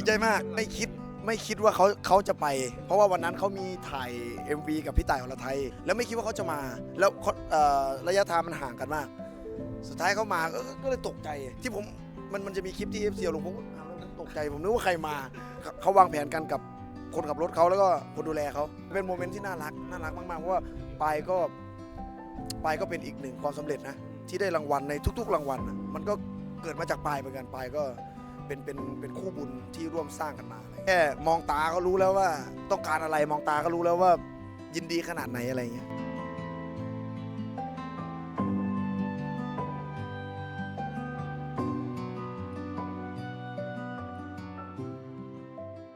ดีใจมากไม่คิดไม่คิดว่าเขาเขาจะไป เพราะว่าวันนั้นเขามีถ่าย MV กับพี่ต่ายอรไทย แล้วไม่คิดว่าเขาจะมา แล้วเขาเอ่อระยะทางมันห่างกันมาก สุดท้ายเขามาก็ก็เลยตกใจที่ผมมันมันจะมีคลิปที่เอฟซีลงผมอ้าวแล้วตกใจผมนึกว่าใครมาเขาเขาวางแผนกันกับคนขับรถเขาแล้วก็คนดูแลเขาเป็นโมเมนต์ที่น่ารักน่ารักมากๆเพราะว่าปายก็ปายก็เป็นอีกหนึ่งความสำเร็จนะที่ได้รางวัลในทุก ๆ รางวัลน่ะมันก็เกิดมาจากปายเหมือนกันปายก็ เป็นเป็นเป็นคู่บุญที่ร่วมสร้างกันมาอะไรแค่มองตาก็รู้แล้วว่าต้องการอะไรมองตาก็รู้แล้วว่ายินดีขนาดไหนอะไรเงี้ย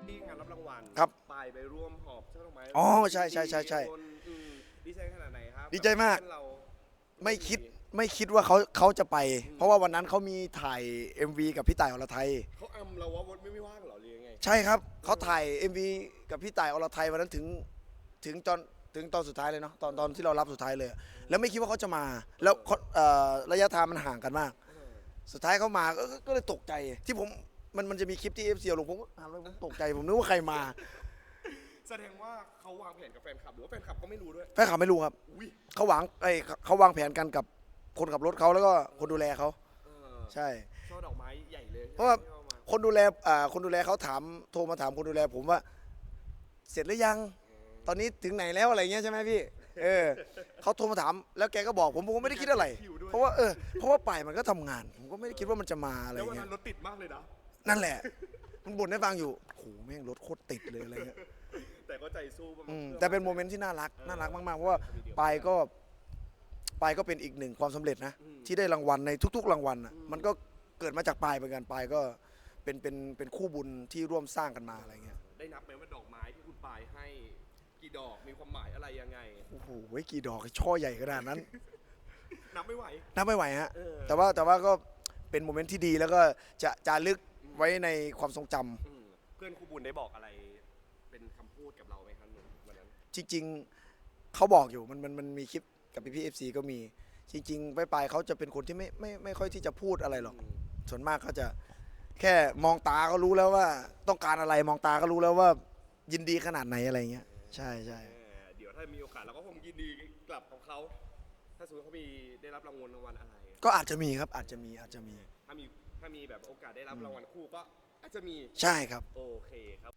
ที่งานรับรางวัลครับ ไปไปร่วมหอบช่อดอกไม้อ๋อใช่ใช่ใช่ใช่คนอืมดีใจขนาดไหนครับดีใจมาก เพื่อนเรา ไม่คิด ไม่คิดว่าเขาเขาจะไป เพราะว่าวันนั้นเขามีถ่าย MV กับพี่ต่ายอรไทย เขาอำเราว่าวันไม่ไม่ว่างเหรอหรือยังไง ใช่ครับเขาถ่าย MV กับพี่ต่ายอรไทยวันนั้นถึงถึงตอนถึงตอนสุดท้ายเลยเนาะตอนตอนที่เรารับสุดท้ายเลย แล้วไม่คิดว่าเขาจะมา แล้วเขาเอ่อระยะทางมันห่างกันมาก สุดท้ายเขามาก็ก็ก็เลยตกใจที่ผมมันมันจะมีคลิปที่เอฟซีลงผมก็อ้าวแล้วผมตกใจผมนึกว่าใครมาแสดงว่าเขาวางแผนกับแฟนคลับหรือว่าแฟนคลับก็ไม่รู้ด้วย แฟนคลับไม่รู้ครับ อุ้ยเขาหวังไอยเขาเขาวางแผนกันกับ คนขับรถเขาแล้วก็คนดูแลเขาเออใช่ ช่อดอกไม้ใหญ่เลยเพราะว่าที่อมคนดูแลอ่าคนดูแลเขาถามโทรมาถามคนดูแล ผมว่า เสร็จหรือยัง ตอนนี้ถึงไหนแล้วอะไรเงี้ยใช่ไหมพี่ เออเขาโทรมาถามแล้วแกก็บอกผมผมก็ไม่ได้คิดอะไร เพราะว่าเออเพราะว่าป่ายมันก็ทำงาน ผมก็ไม่ได้คิดว่ามันจะมาอะไรแล้ววันเงี้นั้ยนรถติดมากเลยนะ นั่นแหละ มันบ่นให้ฟังอยู่โอ้โหแม่งรถโคตรติดเลยอะไรเงี้ยแต่ก็ใจสู้ประมาณอืมพื่อแต่เป็นโมเมนต์ที่น่ารักน่ารักมากๆเพราะว่าปายก็ ปายก็เป็นอีกหนึ่งความสำเร็จนะที่ได้รางวัลในทุก ๆ รางวัลน่ะมันก็เกิดมาจากปายเหมือนกันปายก็เป็นเป็นเป็นคู่บุญที่ร่วมสร้างกันมาอะไรเงี้ยได้นับไหมว่าดอกไม้ที่คุณปายให้กี่ดอกมีความหมายอะไรยังไง โอ้โหกี่ดอกช่อใหญ่ขนาดนั้น นับไม่ไหว นับไม่ไหวฮะ เออ แต่ว่าแต่ว่าก็เป็นโมเมนต์ที่ดีแล้วก็จะจารึกไว้ในความทรงจำอืมเพื่อนครูบุญได้บอกอะไร เป็นคำพูดกับเราไหมครับหนุ่มวันนั้น จริง ๆ เขาบอกอยู่มันมันมันมีคลิป กับพี่พีเอฟซีก็มี จริงๆไปปลายๆเขาจะเป็นคนที่ไม่ไม่ไม่ค่อยที่จะพูดอะไรหรอกอืมส่วนมากเขาจะแค่มองตาก็รู้แล้วว่า ต้องการอะไรมองตาก็รู้แล้วว่า ยินดีขนาดไหนอะไรเงี้ย ใช่ใช่เออเดี๋ยวถ้ามีโอกาสเราก็คงยินดีกลับของเขา ถ้าสมมติเขามีได้รับรางวัลรางวัลอะไร ก็อาจจะมีครับอาจจะมีอาจจะมี ถ้ามีถ้ามีแบบโอกาสได้รับรางวัลคู่ก็อาจจะมี ใช่ครับ โอเคครับ